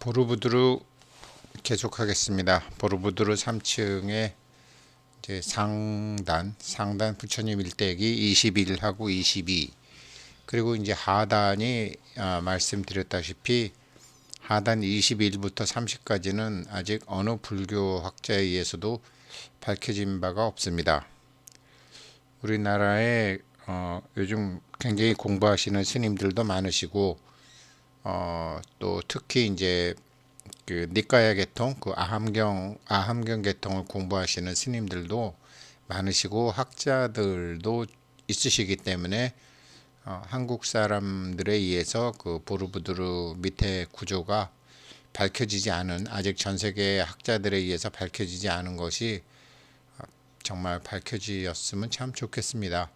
보르부드르 계속하겠습니다. 보르부드르 3층에 이제 상단, 상단 부처님 일대기 21하고 22 그리고 이제 하단이 아, 말씀드렸다시피 하단 21부터 30까지는 아직 어느 불교 학자에 의해서도 밝혀진 바가 없습니다. 우리나라에 어, 요즘 굉장히 공부하시는 스님들도 많으시고 어, 또 특히 이제 그 니까야 계통, 그 아함경 아함경 계통을 공부하시는 스님들도 많으시고 학자들도 있으시기 때문에 어, 한국 사람들에 의해서 그 보르부드르 밑에 구조가 밝혀지지 않은 아직 전 세계 학자들에 의해서 밝혀지지 않은 것이 어, 정말 밝혀지었으면 참 좋겠습니다.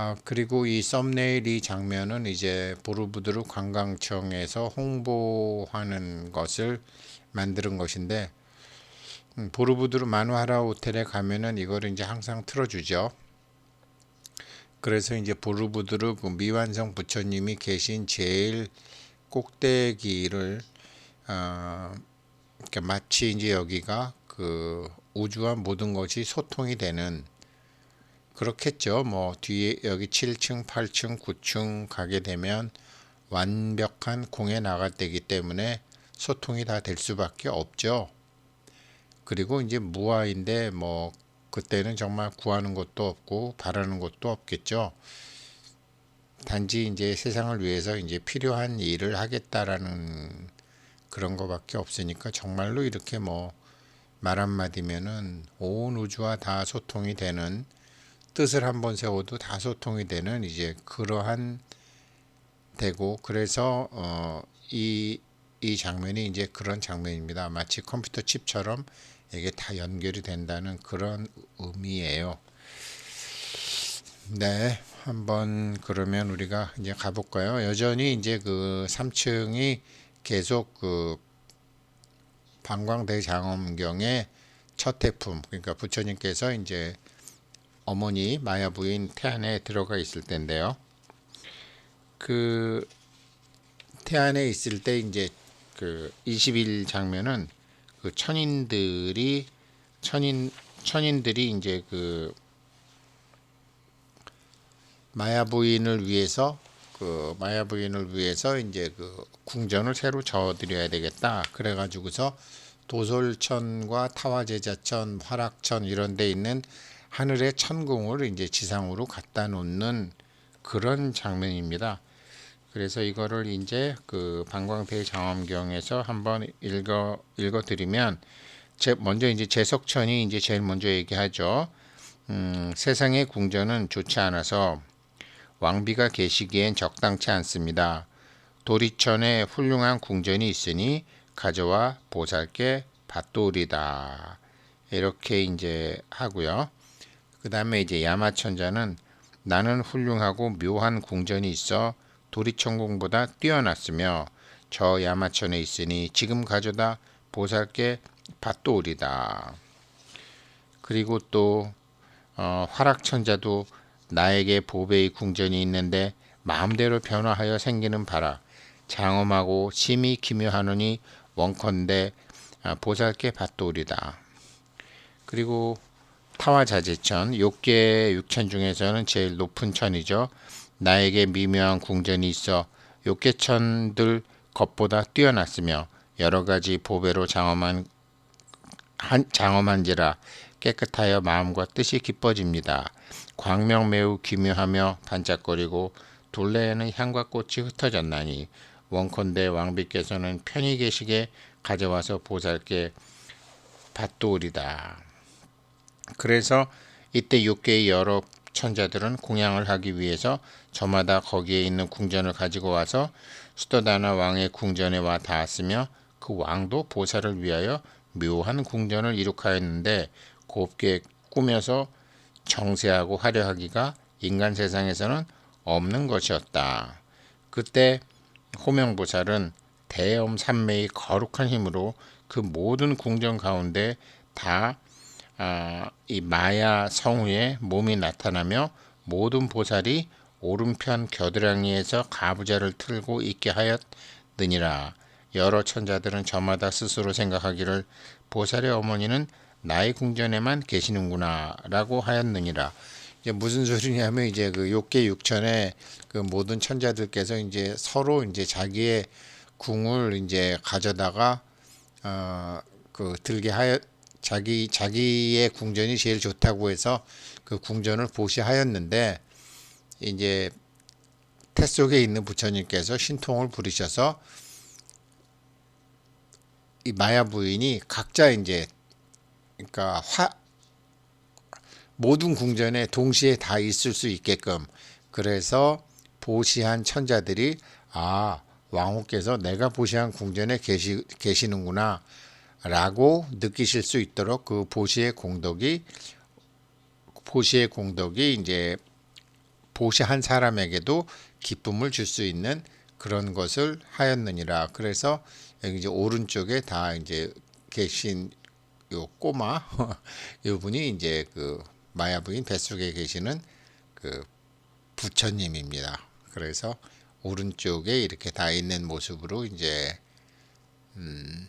아, 그리고 이 썸네일 이 장면은 이제 보르부드르 관광청에서 홍보하는 것을 만드는 것인데 음, 보르부드르 마누하라 호텔에 가면은 이걸 이제 항상 틀어주죠. 그래서 이제 보르부드르 그 미완성 부처님이 계신 제일 꼭대기를 어, 그러니까 마치 이제 여기가 그 우주와 모든 것이 소통이 되는 그렇겠죠. 뭐 뒤에 여기 7층, 8층, 9층 가게 되면 완벽한 공에 나갈 때기 때문에 소통이 다 될 수밖에 없죠. 그리고 이제 무아인데 뭐 그때는 정말 구하는 것도 없고 바라는 것도 없겠죠. 단지 이제 세상을 위해서 이제 필요한 일을 하겠다라는 그런 거밖에 없으니까 정말로 이렇게 뭐 말 한마디면은 온 우주와 다 소통이 되는 뜻을 한번 세워도 다 소통이 되는 이제 그러한 되고 그래서 어, 이, 이 장면이 이제 그런 장면입니다. 마치 컴퓨터 칩처럼 이게 다 연결이 된다는 그런 의미예요. 네, 한번 그러면 우리가 이제 가볼까요? 여전히 이제 그 3층이 계속 그 방광대장엄경의 첫 태품, 그러니까 부처님께서 이제 어머니 마야 부인 태안에 들어가 있을 텐데요. 그 태안에 있을 때 이제 그 20일 장면은 그 천인들이 천인 천인들이 이제 그 마야 부인을 위해서 그 마야 부인을 위해서 이제 그 궁전을 새로 저어드려야 되겠다. 그래가지고서 도솔천과 타화제자천, 화락천 이런 데 있는 하늘의 천궁을 이제 지상으로 갖다 놓는 그런 장면입니다. 그래서 이거를 이제 그 방광패 장엄경에서 한번 읽어 읽어 드리면 제 먼저 이제 제석천이 이제 제일 먼저 얘기하죠. 음, 세상의 궁전은 좋지 않아서 왕비가 계시기엔 적당치 않습니다. 도리천에 훌륭한 궁전이 있으니 가져와 보살께 받도리다. 이렇게 이제 하고요. 그 다음에 이제 야마천자는 나는 훌륭하고 묘한 궁전이 있어 도리천궁보다 뛰어났으며 저 야마천에 있으니 지금 가져다 보살께 받도오리다. 그리고 또 어, 화락천자도 나에게 보배의 궁전이 있는데 마음대로 변화하여 생기는 바라 장엄하고 심히 기묘하노니 원컨대 아, 보살께 받도오리다. 그리고 타와자재천, 욕계 육천 중에서는 제일 높은 천이죠. 나에게 미묘한 궁전이 있어 욕계천들 것보다 뛰어났으며 여러 가지 보배로 장엄한 한, 장엄한지라 깨끗하여 마음과 뜻이 기뻐집니다. 광명 매우 기묘하며 반짝거리고 둘레에는 향과 꽃이 흩어졌나니 원컨대 왕비께서는 편히 계시게 가져와서 보살께 받도오리다. 그래서 이때 육계의 여러 천자들은 공양을 하기 위해서 저마다 거기에 있는 궁전을 가지고 와서 수도다나 왕의 궁전에 와 닿았으며 그 왕도 보살을 위하여 묘한 궁전을 이룩하였는데 곱게 꾸며서 정세하고 화려하기가 인간 세상에서는 없는 것이었다. 그때 호명보살은 대엄 산매의 거룩한 힘으로 그 모든 궁전 가운데 다 아, 이 마야 성우의 몸이 나타나며 모든 보살이 오른편 겨드랑이에서 가부좌를 틀고 있게 하였느니라. 여러 천자들은 저마다 스스로 생각하기를 보살의 어머니는 나의 궁전에만 계시는구나라고 하였느니라. 이제 무슨 소리냐면 이제 그 욕계 육천의 그 모든 천자들께서 이제 서로 이제 자기의 궁을 이제 가져다가 어그 들게 하여 자기 자기의 궁전이 제일 좋다고 해서 그 궁전을 보시하였는데 이제 태 속에 있는 부처님께서 신통을 부리셔서 이 마야 부인이 각자 이제 그러니까 화 모든 궁전에 동시에 다 있을 수 있게끔 그래서 보시한 천자들이 아 왕후께서 내가 보시한 궁전에 계시 계시는구나 라고 느끼실 수 있도록 그 보시의 공덕이 보시의 공덕이 이제 보시한 사람에게도 기쁨을 줄 수 있는 그런 것을 하였느니라. 그래서 여기 이제 오른쪽에 다 이제 계신 요 꼬마 요 분이 이제 그 마야 부인 뱃속에 계시는 그 부처님입니다. 그래서 오른쪽에 이렇게 다 있는 모습으로 이제 음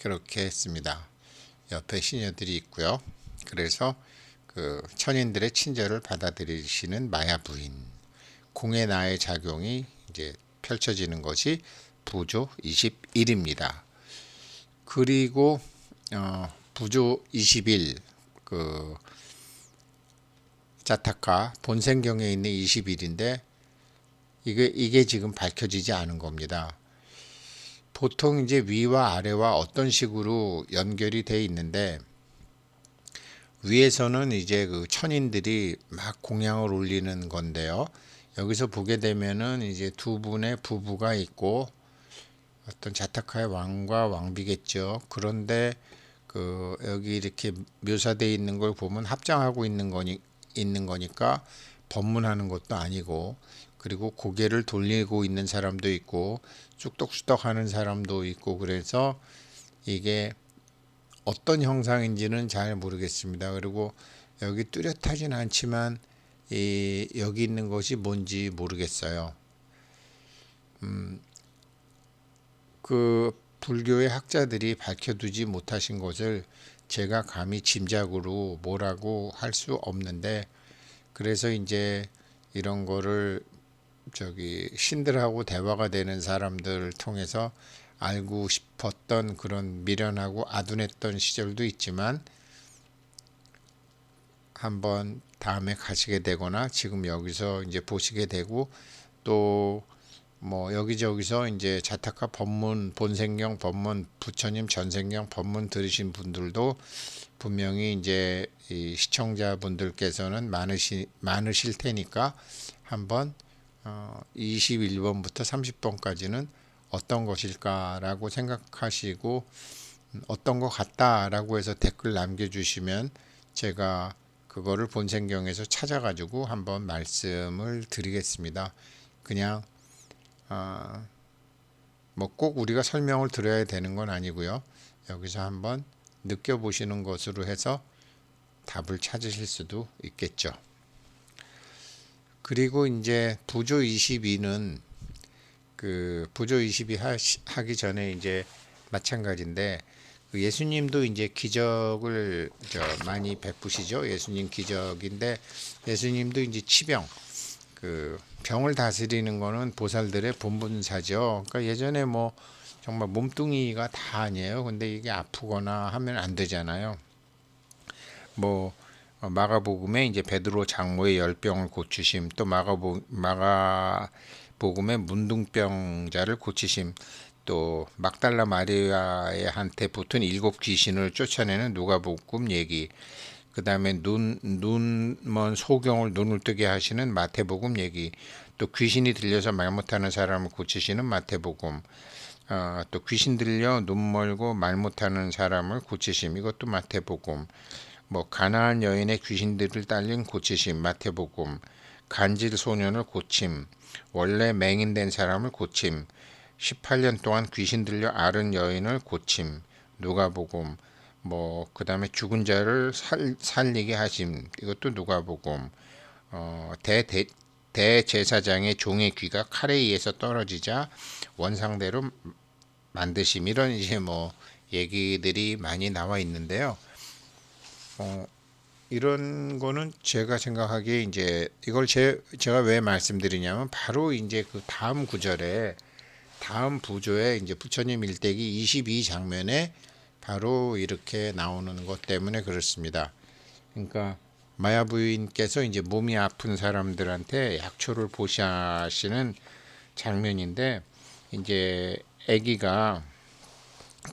그렇게 했습니다. 옆에 시녀들이 있고요. 그래서 그 천인들의 친절을 받아들이시는 마야 부인 공의 나의 작용이 이제 펼쳐지는 것이 부조 21입니다. 그리고 어, 부조 21 그 자타카 본생경에 있는 21인데 이게 이게 지금 밝혀지지 않은 겁니다. 보통 이제 위와 아래와 어떤 식으로 연결이 돼 있는데 위에서는 이제 그 천인들이 막 공양을 올리는 건데요. 여기서 보게 되면은 이제 두 분의 부부가 있고 어떤 자타카의 왕과 왕비겠죠. 그런데 그 여기 이렇게 묘사되어 있는 걸 보면 합장하고 있는 거니 있는 거니까 법문하는 것도 아니고 그리고 고개를 돌리고 있는 사람도 있고 쑥덕쑥덕 하는 사람도 있고 그래서 이게 어떤 형상인지는 잘 모르겠습니다. 그리고 여기 뚜렷하진 않지만 이 여기 있는 것이 뭔지 모르겠어요. 음, 그 불교의 학자들이 밝혀두지 못하신 것을 제가 감히 짐작으로 뭐라고 할 수 없는데 그래서 이제 이런 거를 저기 신들하고 대화가 되는 사람들을 통해서 알고 싶었던 그런 미련하고 아둔했던 시절도 있지만 한번 다음에 가시게 되거나 지금 여기서 이제 보시게 되고 또 뭐 여기저기서 이제 자타카 법문 본생경 법문 부처님 전생경 법문 들으신 분들도 분명히 이제 이 시청자분들께서는 많으시 많으실 테니까 한번 어 21번부터 30번까지는 어떤 것일까라고 생각하시고 음, 어떤 것 같다라고 해서 댓글 남겨주시면 제가 그거를 본생경에서 찾아가지고 한번 말씀을 드리겠습니다. 그냥 어, 뭐꼭 우리가 설명을 드려야 되는 건 아니고요. 여기서 한번 느껴보시는 것으로 해서 답을 찾으실 수도 있겠죠. 그리고 이제 부조 22는 그 부조 22 하기 전에 이제 마찬가지인데 그 예수님도 이제 기적을 많이 베푸시죠. 예수님 기적인데 예수님도 이제 치병 그 병을 다스리는 거는 보살들의 본분사죠. 그러니까 예전에 뭐 정말 몸뚱이가 다 아니에요. 근데 이게 아프거나 하면 안 되잖아요. 뭐 어, 마가복음에 이제 베드로 장모의 열병을 고치심, 또 마가보 마가복음에 문둥병자를 고치심, 또 막달라 마리아의 한테 붙은 일곱 귀신을 쫓아내는 누가복음 얘기. 그다음에 눈 눈먼 소경을 눈을 뜨게 하시는 마태복음 얘기. 또 귀신이 들려서 말 못하는 사람을 고치시는 마태복음. 어, 또 귀신 들려 눈 멀고 말 못하는 사람을 고치심. 이것도 마태복음. 뭐 가나안 여인의 귀신들을 딸린 고치심. 마태복음. 간질 소년을 고침. 원래 맹인된 사람을 고침. 18년 동안 귀신 들려 앓은 여인을 고침, 누가복음, 뭐 그다음에 죽은 자를 살, 살리게 하심, 이것도 누가복음, 어, 대, 대 대제사장의 종의 귀가 칼에 의해서 떨어지자 원상대로 만드심 이런 이제 뭐 얘기들이 많이 나와 있는데요. 어, 이런 거는 제가 생각하기에 이제 이걸 제, 제가 왜 말씀드리냐면 바로 이제 그 다음 구절에 다음 부조에 이제 부처님 일대기 22 장면에 바로 이렇게 나오는 것 때문에 그렇습니다. 그러니까 마야 부인께서 이제 몸이 아픈 사람들한테 약초를 보시하시는 장면인데 이제 아기가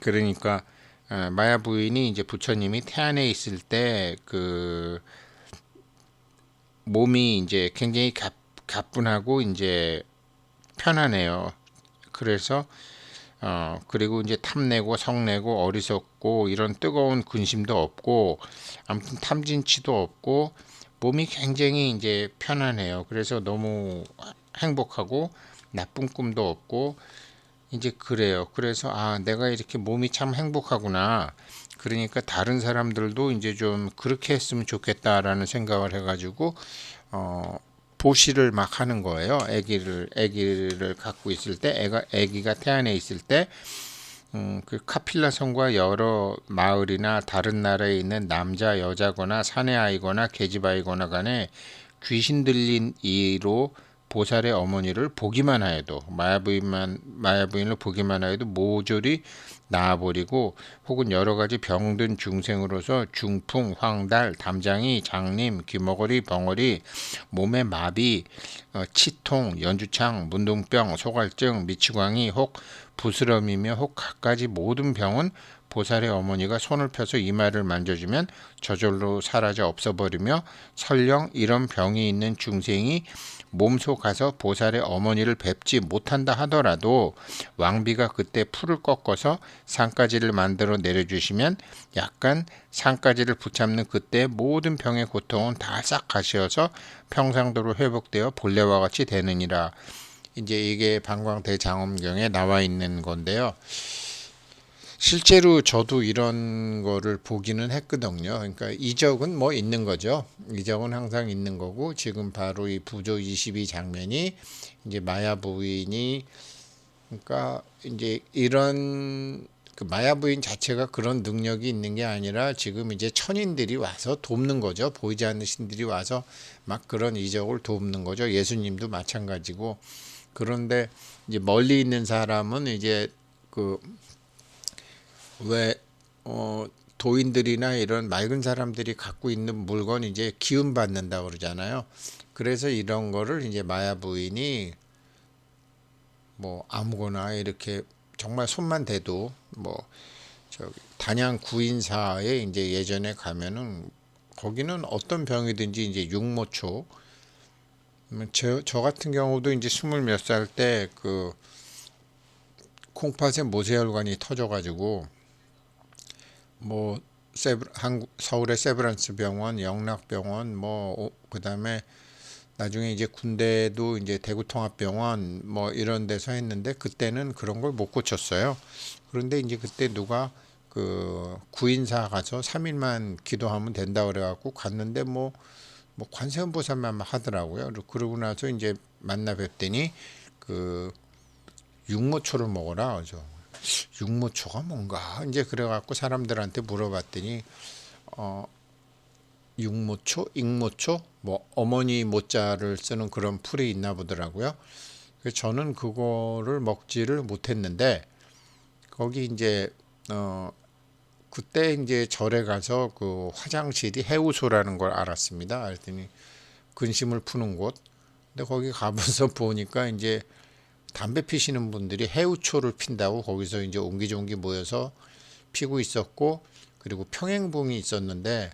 그러니까 어, 마야 부인이 이제 부처님이 태안에 있을 때 그 몸이 이제 굉장히 가, 가뿐하고 이제 편하네요. 그래서 어 그리고 이제 탐내고 성내고 어리석고 이런 뜨거운 근심도 없고 아무튼 탐진치도 없고 몸이 굉장히 이제 편안해요. 그래서 너무 행복하고 나쁜 꿈도 없고 이제 그래요. 그래서 아 내가 이렇게 몸이 참 행복하구나. 그러니까 다른 사람들도 이제 좀 그렇게 했으면 좋겠다라는 생각을 해가지고 어 보시를 막 하는 거예요. 아기를 아기를 갖고 있을 때 애가 아기가 태안에 있을 때 음, 그 카필라 성과 여러 마을이나 다른 나라에 있는 남자 여자거나 사내 아이거나 계집 아이거나 간에 귀신 들린 이로 보살의 어머니를 보기만 하여도 마야부인만 마야부인을 보기만 하여도 모조리 나아버리고 혹은 여러 가지 병든 중생으로서 중풍, 황달, 담장이, 장님, 귀머거리, 벙어리, 몸의 마비, 어, 치통, 연주창, 문둥병, 소갈증, 미치광이 혹 부스럼이며 혹 갖가지 모든 병은 보살의 어머니가 손을 펴서 이마를 만져주면 저절로 사라져 없어버리며 설령 이런 병이 있는 중생이 몸소 가서 보살의 어머니를 뵙지 못한다 하더라도 왕비가 그때 풀을 꺾어서 상가지를 만들어 내려주시면 약간 상가지를 붙잡는 그때 모든 병의 고통은 다 싹 가시어서 평상도로 회복되어 본래와 같이 되느니라. 이제 이게 방광대장엄경에 나와 있는 건데요. 실제로 저도 이런 거를 보기는 했거든요. 그러니까 이적은 뭐 있는 거죠. 이적은 항상 있는 거고 지금 바로 이 부조 22 장면이 이제 마야 부인이 그러니까 이제 이런 그 마야 부인 자체가 그런 능력이 있는 게 아니라 지금 이제 천인들이 와서 돕는 거죠. 보이지 않는 신들이 와서 막 그런 이적을 돕는 거죠. 예수님도 마찬가지고 그런데 이제 멀리 있는 사람은 이제 그 왜 어, 도인들이나 이런 맑은 사람들이 갖고 있는 물건 이제 기운 받는다 그러잖아요. 그래서 이런 거를 이제 마야 부인이 뭐 아무거나 이렇게 정말 손만 대도 뭐 저기 단양 구인사에 이제 예전에 가면은 거기는 어떤 병이든지 이제 육모초 저, 저 같은 경우도 이제 스물 몇 살 때 그 콩팥에 모세혈관이 터져가지고 뭐 세브, 한국 서울의 세브란스 병원, 영락병원, 뭐 그다음에 나중에 이제 군대도 이제 대구통합병원 뭐 이런 데서 했는데 그때는 그런 걸 못 고쳤어요. 그런데 이제 그때 누가 그 구인사 가서 3일만 기도하면 된다 그래 갖고 갔는데 뭐, 뭐 관세음보살만 하더라고요. 그러고 나서 이제 만나 뵀더니 그 육모초를 먹어라. 그죠. 육모초가 뭔가 이제 그래갖고 사람들한테 물어봤더니 어 육모초, 익모초, 뭐 어머니 모자를 쓰는 그런 풀이 있나 보더라고요. 그래서 저는 그거를 먹지를 못했는데 거기 이제 어 그때 이제 절에 가서 그 화장실이 해우소라는 걸 알았습니다. 그랬더니 근심을 푸는 곳. 근데 거기 가면서 보니까 이제 담배 피시는 분들이 해우초를 핀다고 거기서 이제 옹기종기 모여서 피고 있었고 그리고 평행봉이 있었는데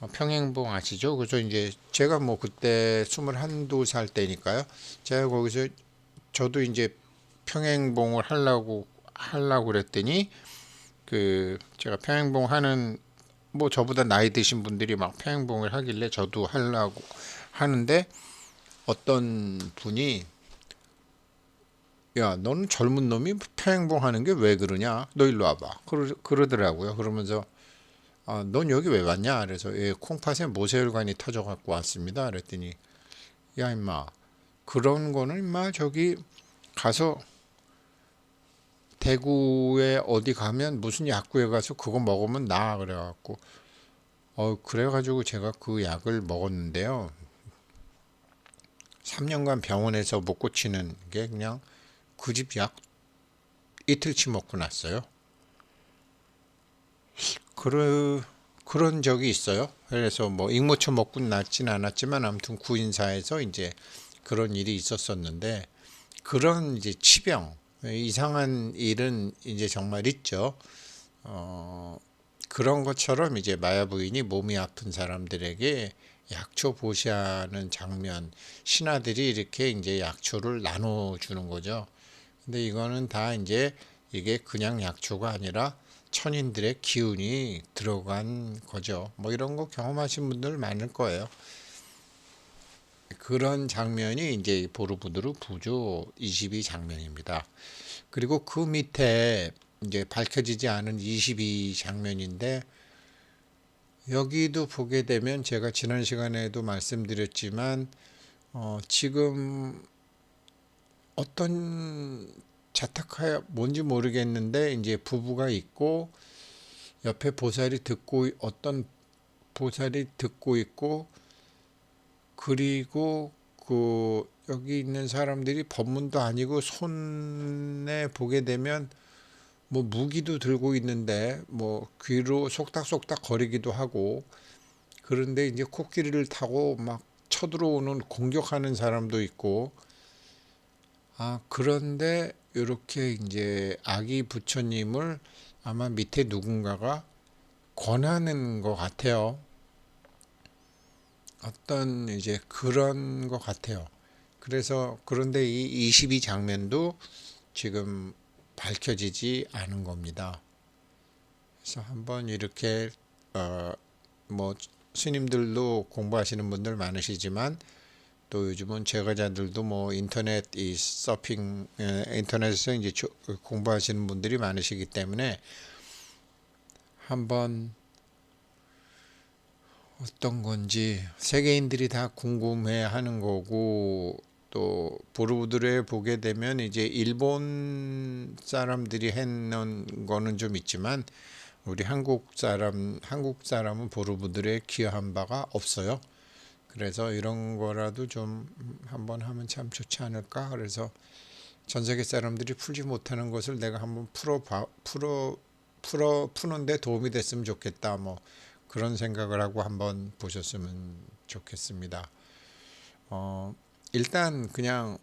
어, 평행봉 아시죠? 그래서 이제 제가 뭐 그때 스물 한두 살 때니까요. 제가 거기서 저도 이제 평행봉을 하려고 하려고 그랬더니 그 제가 평행봉 하는 뭐 저보다 나이 드신 분들이 막 평행봉을 하길래 저도 하려고 하는데 어떤 분이 야, 너는 젊은 놈이 평행봉 하는 게 왜 그러냐? 너 일로 와봐. 그러, 그러더라고요. 그러면서, 아, 넌 여기 왜 왔냐? 그래서, 예, 콩팥에 모세혈관이 터져 갖고 왔습니다. 그랬더니, 야, 임마. 그런 거는 임마, 저기, 가서, 대구에 어디 가면 무슨 약국에 가서 그거 먹으면 나 그래 갖고 어 그래 가지고 제가 그 약을 먹었는데요. 3년간 병원에서 못 고치는 게 그냥 그 집 약 이틀치 먹고 났어요. 그러, 그런 적이 있어요. 그래서 뭐 익모초 먹고 낫진 않았지만 아무튼 구인사에서 이제 그런 일이 있었었는데 그런 이제 치병 이상한 일은 이제 정말 있죠. 어, 그런 것처럼 이제 마야 부인이 몸이 아픈 사람들에게 약초 보시하는 장면 신하들이 이렇게 이제 약초를 나눠 주는 거죠. 근데 이거는 다 이제 이게 그냥 약초가 아니라 천인들의 기운이 들어간 거죠. 뭐 이런 거 경험하신 분들 많을 거예요. 그런 장면이 이제 보르부드르 부조 22 장면입니다. 그리고 그 밑에 이제 밝혀지지 않은 22 장면인데 여기도 보게 되면 제가 지난 시간에도 말씀드렸지만 어, 지금 어떤 자타카야 뭔지 모르겠는데 이제 부부가 있고 옆에 보살이 듣고 어떤 보살이 듣고 있고 그리고 그 여기 있는 사람들이 법문도 아니고 손에 보게 되면 뭐 무기도 들고 있는데 뭐 귀로 속닥속닥 거리기도 하고 그런데 이제 코끼리를 타고 막 쳐들어오는 공격하는 사람도 있고 아 그런데 이렇게 이제 아기 부처님을 아마 밑에 누군가가 권하는 것 같아요. 어떤 이제 그런 것 같아요. 그래서 그런데 이 22 장면도 지금 밝혀지지 않은 겁니다. 그래서 한번 이렇게 어 뭐 스님들도 공부하시는 분들 많으시지만 또 요즘은 제과자들도 뭐 인터넷 이 서핑 에, 인터넷에서 이제 조, 공부하시는 분들이 많으시기 때문에 한번 어떤 건지 세계인들이 다 궁금해하는 거고 또 보르부드레 보게 되면 이제 일본 사람들이 했는 거는 좀 있지만 우리 한국 사람 한국 사람은 보르부드레 기여한 바가 없어요. 그래서 이런 거라도 좀 한번 하면 참 좋지 않을까. 그래서 전 세계 사람들이 풀지 못하는 것을 내가 한번 풀어 봐, 풀어 풀어 푸는데 도움이 됐으면 좋겠다. 뭐 그런 생각을 하고 한번 보셨으면 좋겠습니다. 어, 일단 그냥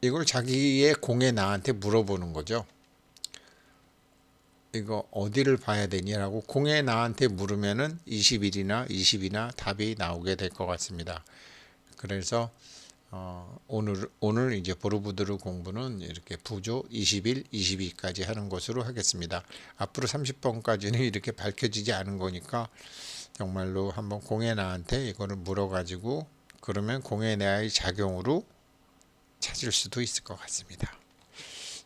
이걸 자기의 공에 나한테 물어보는 거죠. 이거 어디를 봐야 되냐라고 공에 나한테 물으면은 20일이나 20이나 답이 나오게 될 것 같습니다. 그래서 어, 오늘 오늘 이제 보르부드르 공부는 이렇게 부조 21, 22까지 하는 것으로 하겠습니다. 앞으로 30번까지는 이렇게 밝혀지지 않은 거니까 정말로 한번 공에 나한테 이거를 물어가지고 그러면 공에 나의 작용으로 찾을 수도 있을 것 같습니다.